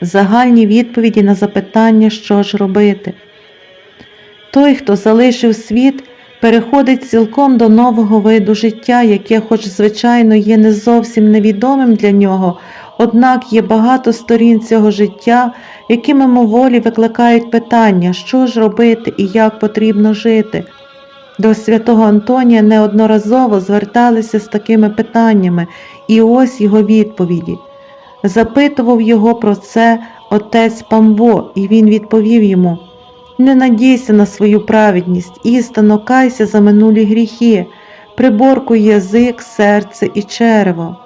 загальні відповіді на запитання, що ж робити. Той, хто залишив світ, переходить цілком до нового виду життя, яке, хоч, звичайно, є не зовсім невідомим для нього, однак є багато сторін цього життя, які мимоволі викликають питання, що ж робити і як потрібно жити. До святого Антонія неодноразово зверталися з такими питаннями, і ось його відповіді. Запитував його про це отець Памво, і він відповів йому Не надійся на свою праведність, істинно кайся за минулі гріхи, приборкуй язик, серце і черево.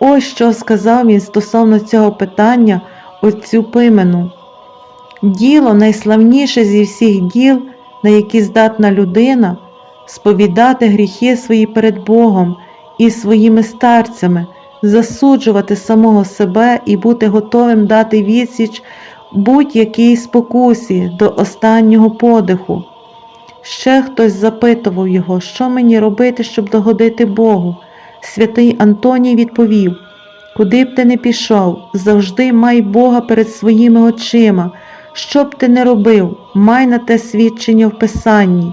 Ось що сказав він стосовно цього питання отцю Пимену. Діло найславніше зі всіх діл, на які здатна людина, сповідати гріхи свої перед Богом і своїми старцями, засуджувати самого себе і бути готовим дати відсіч будь-якій спокусі до останнього подиху. Ще хтось запитував його, що мені робити, щоб догодити Богу. Святий Антоній відповів Куди б ти не пішов, завжди май Бога перед своїми очима. Що б ти не робив, май на те свідчення в Писанні,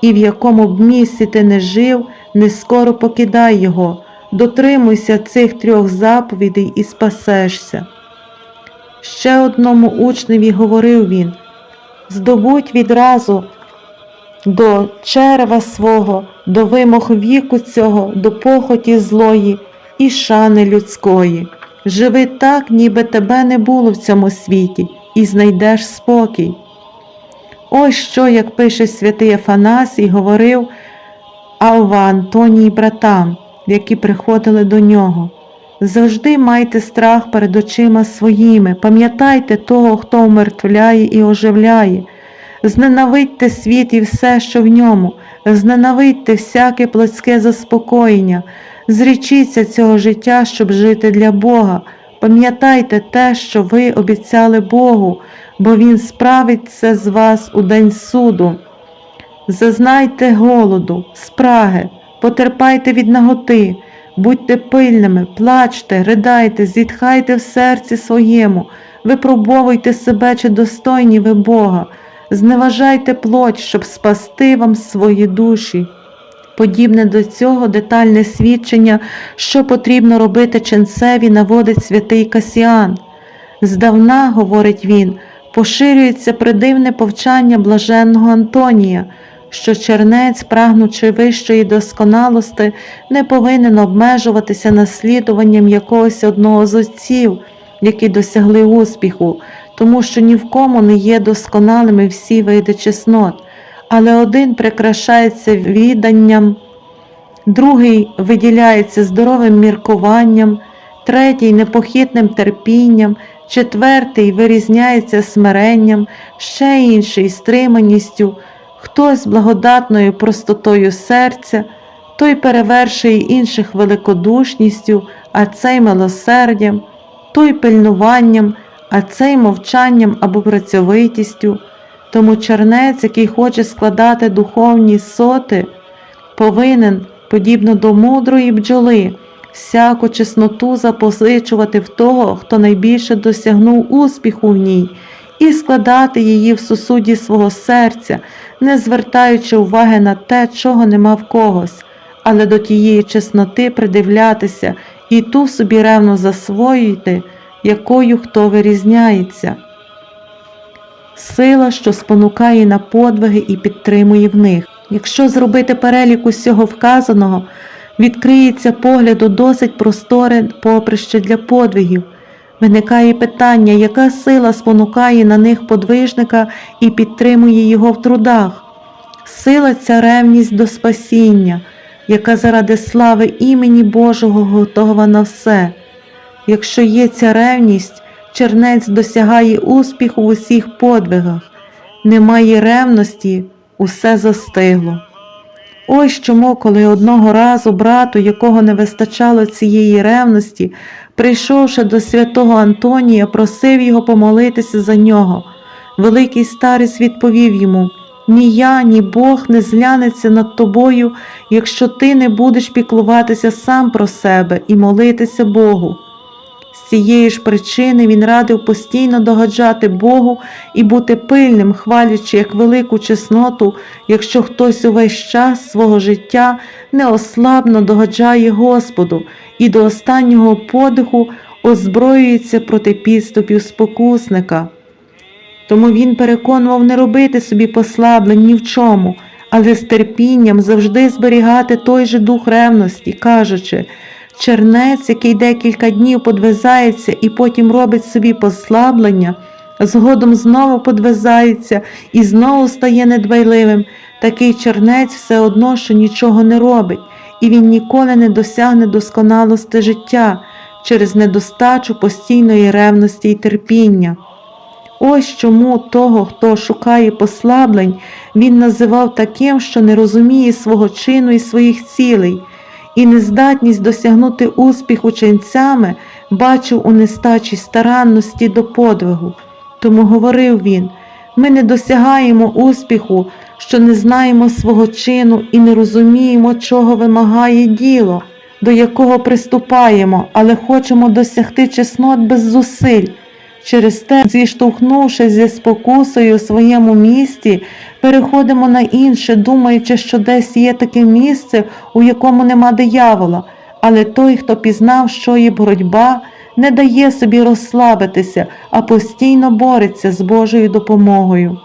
і в якому б місці ти не жив, не скоро покидай його, дотримуйся цих трьох заповідей і спасешся. Ще одному учневі говорив він здобудь відразу до черева свого, до вимог віку цього, до похоті злої і шани людської. Живи так, ніби тебе не було в цьому світі, і знайдеш спокій. Ось що, як пише святий Афанасій, говорив Алва Антоній братам, які приходили до нього. Завжди майте страх перед очима своїми, пам'ятайте того, хто умертвляє і оживляє. Зненавидьте світ і все, що в ньому, зненавидьте всяке плотське заспокоєння, зрічіться цього життя, щоб жити для Бога. Пам'ятайте те, що ви обіцяли Богу, бо Він справить це з вас у день суду. Зазнайте голоду, спраги, потерпайте від наготи, будьте пильними, плачте, ридайте, зітхайте в серці своєму, випробовуйте себе, чи достойні ви Бога, зневажайте плоть, щоб спасти вам свої душі. Подібне до цього детальне свідчення, що потрібно робити ченцеві, наводить святий Касіан. Здавна, говорить він, поширюється придивне повчання блаженного Антонія, що чернець, прагнучи вищої досконалости, не повинен обмежуватися наслідуванням якогось одного з отців, які досягли успіху, тому що ні в кому не є досконалими всі види чеснот, але один прикрашається відданням, другий виділяється здоровим міркуванням, третій непохитним терпінням, четвертий вирізняється смиренням, ще інший стриманістю, хтось благодатною простотою серця, той перевершує інших великодушністю, а цей милосердям, той пильнуванням, а цей мовчанням або працьовитістю. Тому чернець, який хоче складати духовні соти, повинен, подібно до мудрої бджоли, всяку чесноту запозичувати в того, хто найбільше досягнув успіху в ній, і складати її в сусуді свого серця, не звертаючи уваги на те, чого нема в когось, але до тієї чесноти придивлятися і ту собі ревно засвоюйте, якою хто вирізняється. Сила, що спонукає на подвиги і підтримує в них. Якщо зробити перелік усього вказаного, відкриється погляду досить просторе поприще для подвигів. Виникає питання, яка сила спонукає на них подвижника і підтримує його в трудах. Сила ця ревність до спасіння, яка заради слави імені Божого готова на все. Якщо є ця ревність, чернець досягає успіху в усіх подвигах, немає ревності, усе застигло. Ось чому, коли одного разу брату, якого не вистачало цієї ревності, прийшовши до святого Антонія, просив його помолитися за нього. Великий старець відповів йому ні я, ні Бог не зглянеться над тобою, якщо ти не будеш піклуватися сам про себе і молитися Богу. Цієї ж причини він радив постійно догоджати Богу і бути пильним, хвалячи як велику чесноту, якщо хтось увесь час свого життя неослабно догоджає Господу і до останнього подиху озброюється проти підступів спокусника. Тому він переконував не робити собі послаблень ні в чому, але з терпінням завжди зберігати той же дух ревності, кажучи, чернець, який декілька днів подвизається і потім робить собі послаблення, згодом знову подвизається і знову стає недбайливим, такий чернець все одно, що нічого не робить, і він ніколи не досягне досконалості життя через недостачу постійної ревності і терпіння. Ось чому того, хто шукає послаблень, він називав таким, що не розуміє свого чину і своїх цілей, і нездатність досягнути успіху ченцями бачив у нестачі старанності до подвигу. Тому говорив він: ми не досягаємо успіху, що не знаємо свого чину і не розуміємо, чого вимагає діло, до якого приступаємо, але хочемо досягти чеснот без зусиль. Через те, зіштовхнувшись зі спокусою у своєму місті, переходимо на інше, думаючи, що десь є таке місце, у якому нема диявола, але той, хто пізнав, що є боротьба, не дає собі розслабитися, а постійно бореться з Божою допомогою.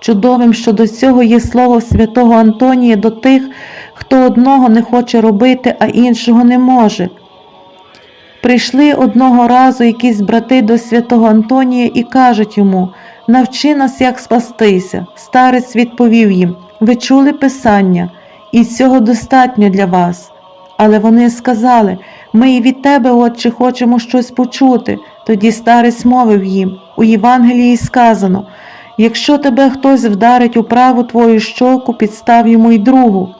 Чудовим щодо цього є слово святого Антонія до тих, хто одного не хоче робити, а іншого не може. Прийшли одного разу якісь брати до святого Антонія і кажуть йому навчи нас, як спастися. Старець відповів їм Ви чули Писання, і цього достатньо для вас. Але вони сказали Ми і від тебе, Отче, хочемо щось почути. Тоді старець мовив їм у Євангелії сказано Якщо тебе хтось вдарить у праву твою щоку, підстав йому й другу.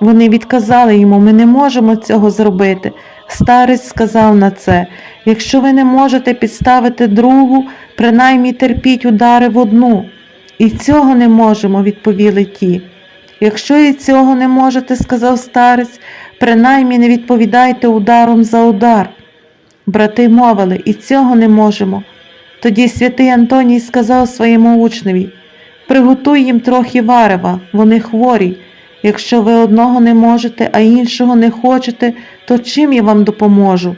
Вони відказали йому, ми не можемо цього зробити. Старець сказав на це якщо ви не можете підставити другу, принаймні терпіть удари в одну. І цього не можемо, відповіли ті. Якщо і цього не можете, сказав старець, принаймні не відповідайте ударом за удар. Брати мовили, і цього не можемо. Тоді святий Антоній сказав своєму учневі Приготуй їм трохи варева, вони хворі. Якщо ви одного не можете, а іншого не хочете, то чим я вам допоможу?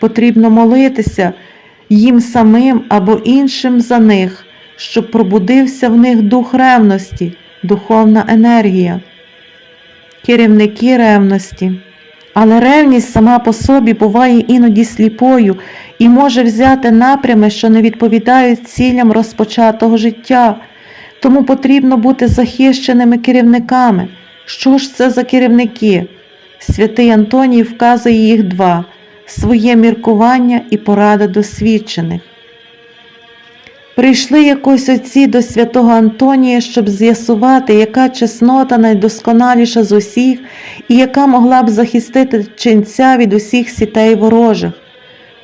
Потрібно молитися їм самим або іншим за них, щоб пробудився в них дух ревності, духовна енергія, керівники ревності. Але ревність сама по собі буває іноді сліпою і може взяти напрями, що не відповідають цілям розпочатого життя, тому потрібно бути захищеними керівниками. Що ж це за керівники? Святий Антоній вказує їх два своє міркування і порада досвідчених. Прийшли якось отці до святого Антонія, щоб з'ясувати, яка чеснота найдосконаліша з усіх і яка могла б захистити ченця від усіх сітей ворожих.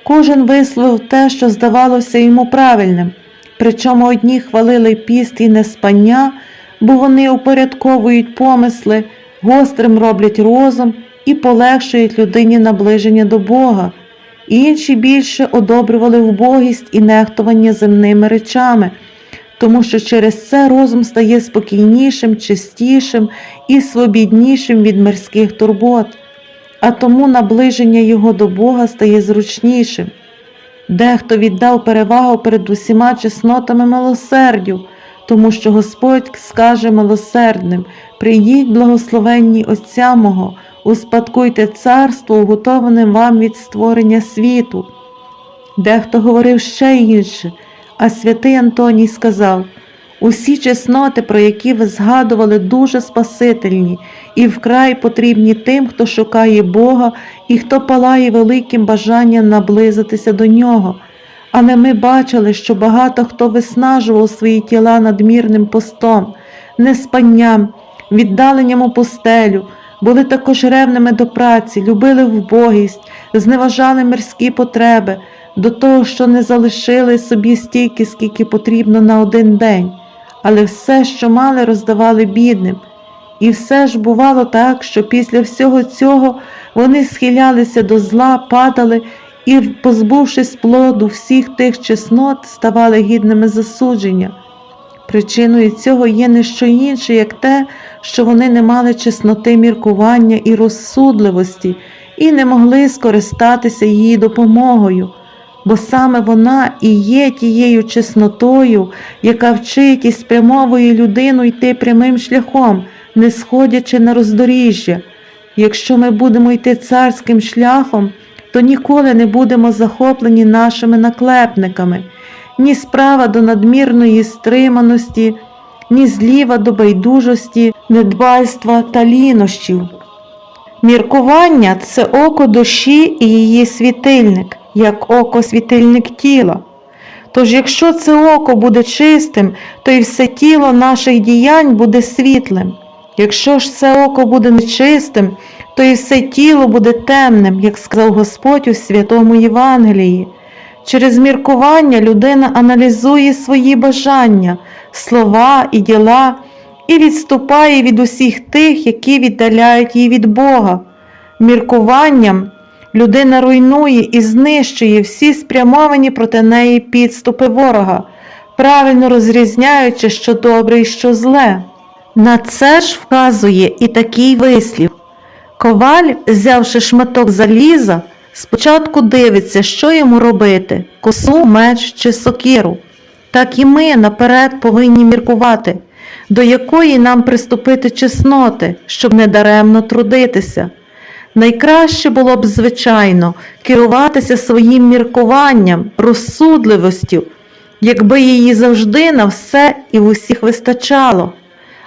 Кожен висловив те, що здавалося йому правильним, причому одні хвалили піст і неспання, бо вони упорядковують помисли, гострим роблять розум і полегшують людині наближення до Бога. Інші більше одобрювали вбогість і нехтування земними речами, тому що через це розум стає спокійнішим, чистішим і свобіднішим від мирських турбот, а тому наближення його до Бога стає зручнішим. Дехто віддав перевагу перед усіма чеснотами милосердю, тому що Господь скаже милосердним прийдіть, благословенні Отця мого, успадкуйте царство, уготоване вам від створення світу. Дехто говорив ще інше, а святий Антоній сказав усі чесноти, про які ви згадували, дуже спасительні і вкрай потрібні тим, хто шукає Бога і хто палає великим бажанням наблизитися до нього. Але ми бачили, що багато хто виснажував свої тіла надмірним постом, неспанням, віддаленням у постелю, були також ревними до праці, любили вбогість, зневажали мирські потреби, до того, що не залишили собі стільки, скільки потрібно на один день, але все, що мали, роздавали бідним. І все ж бувало так, що після всього цього вони схилялися до зла, падали і, позбувшись плоду всіх тих чеснот, ставали гідними засудження. Причиною цього є не що інше, як те, що вони не мали чесноти міркування і розсудливості, і не могли скористатися її допомогою, бо саме вона і є тією чеснотою, яка вчить і спрямовує людину йти прямим шляхом, не сходячи на роздоріжжя. Якщо ми будемо йти царським шляхом, то ніколи не будемо захоплені нашими наклепниками, ні справа до надмірної стриманості, ні зліва до байдужості, недбальства та лінощів. Міркування це око душі і її світильник, як око світильник тіла. Тож, якщо це око буде чистим, то і все тіло наших діянь буде світлим. Якщо ж це око буде нечистим, то і все тіло буде темним, як сказав Господь у святому Євангелії. Через міркування людина аналізує свої бажання, слова і діла і відступає від усіх тих, які віддаляють її від Бога. Міркуванням людина руйнує і знищує всі спрямовані проти неї підступи ворога, правильно розрізняючи, що добре і що зле. На це ж вказує і такий вислів. Коваль, взявши шматок заліза, спочатку дивиться, що йому робити косу, меч чи сокиру. Так і ми наперед повинні міркувати, до якої нам приступити чесноти, щоб недаремно трудитися. Найкраще було б, звичайно, керуватися своїм міркуванням, розсудливостю, якби її завжди на все і в усіх вистачало.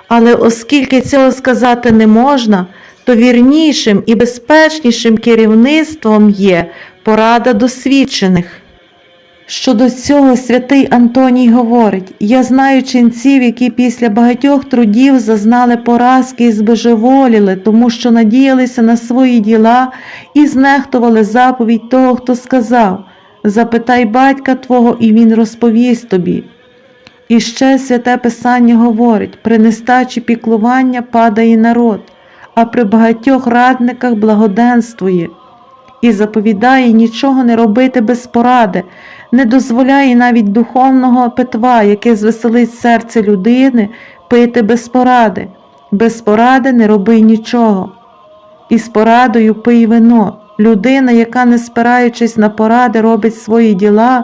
Але оскільки цього сказати не можна, то вірнішим і безпечнішим керівництвом є порада досвідчених. Щодо цього святий Антоній говорить: я знаю ченців, які після багатьох трудів зазнали поразки і збожеволіли, тому що надіялися на свої діла і знехтували заповідь того, хто сказав: Запитай батька твого, і він розповість тобі. І ще святе Писання говорить: при нестачі піклування падає народ, а при багатьох радниках благоденствує, і заповідає нічого не робити без поради, не дозволяє навіть духовного питва, яке звеселить серце людини, пити без поради. Без поради не роби нічого. І з порадою пий вино. Людина, яка, не спираючись на поради, робить свої діла,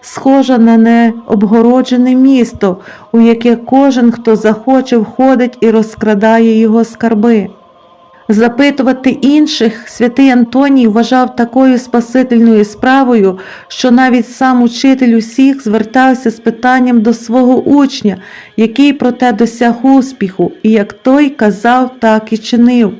схожа на необгороджене місто, у яке кожен, хто захоче, входить і розкрадає його скарби. Запитувати інших святий Антоній вважав такою спасительною справою, що навіть сам учитель усіх звертався з питанням до свого учня, який проте досяг успіху, і як той казав, так і чинив.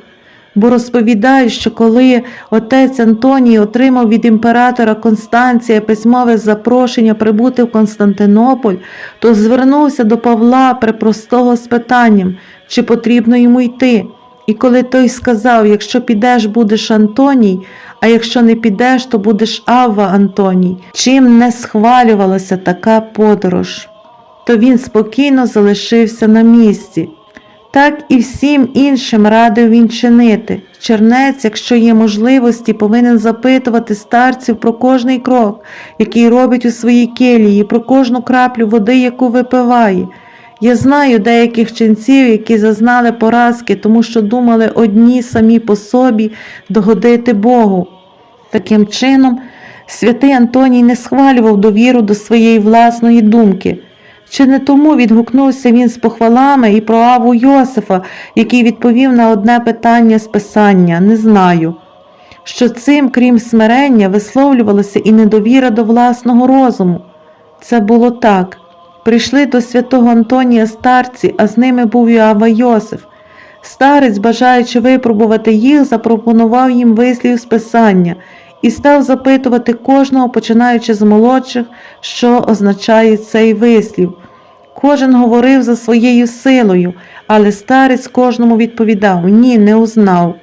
Бо розповідає, що коли отець Антоній отримав від імператора Констанція письмове запрошення прибути в Константинополь, то звернувся до Павла припростого з питанням, чи потрібно йому йти. І коли той сказав, якщо підеш, будеш Антоній, а якщо не підеш, то будеш Авва Антоній, чим не схвалювалася така подорож, то він спокійно залишився на місці. Так і всім іншим радив він чинити. Чернець, якщо є можливості, повинен запитувати старців про кожний крок, який робить у своїй келії, про кожну краплю води, яку випиває. Я знаю деяких ченців, які зазнали поразки, тому що думали одні самі по собі догодити Богу. Таким чином, святий Антоній не схвалював довіру до своєї власної думки. Чи не тому відгукнувся він з похвалами і про Аву Йосифа, який відповів на одне питання з писання, не знаю. Що цим, крім смирення, висловлювалася і недовіра до власного розуму. Це було так. Прийшли до святого Антонія старці, а з ними був і Ава Йосиф. Старець, бажаючи випробувати їх, запропонував їм вислів з писання і став запитувати кожного, починаючи з молодших, що означає цей вислів. Кожен говорив за своєю силою, але старець кожному відповідав ні, не узнав.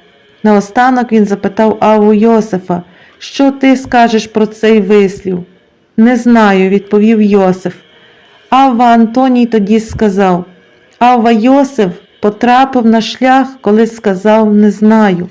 Наостанок він запитав Аву Йосифа, що ти скажеш про цей вислів? Не знаю, відповів Йосиф. Авва Антоній тоді сказав Авва Йосиф потрапив на шлях, коли сказав не знаю.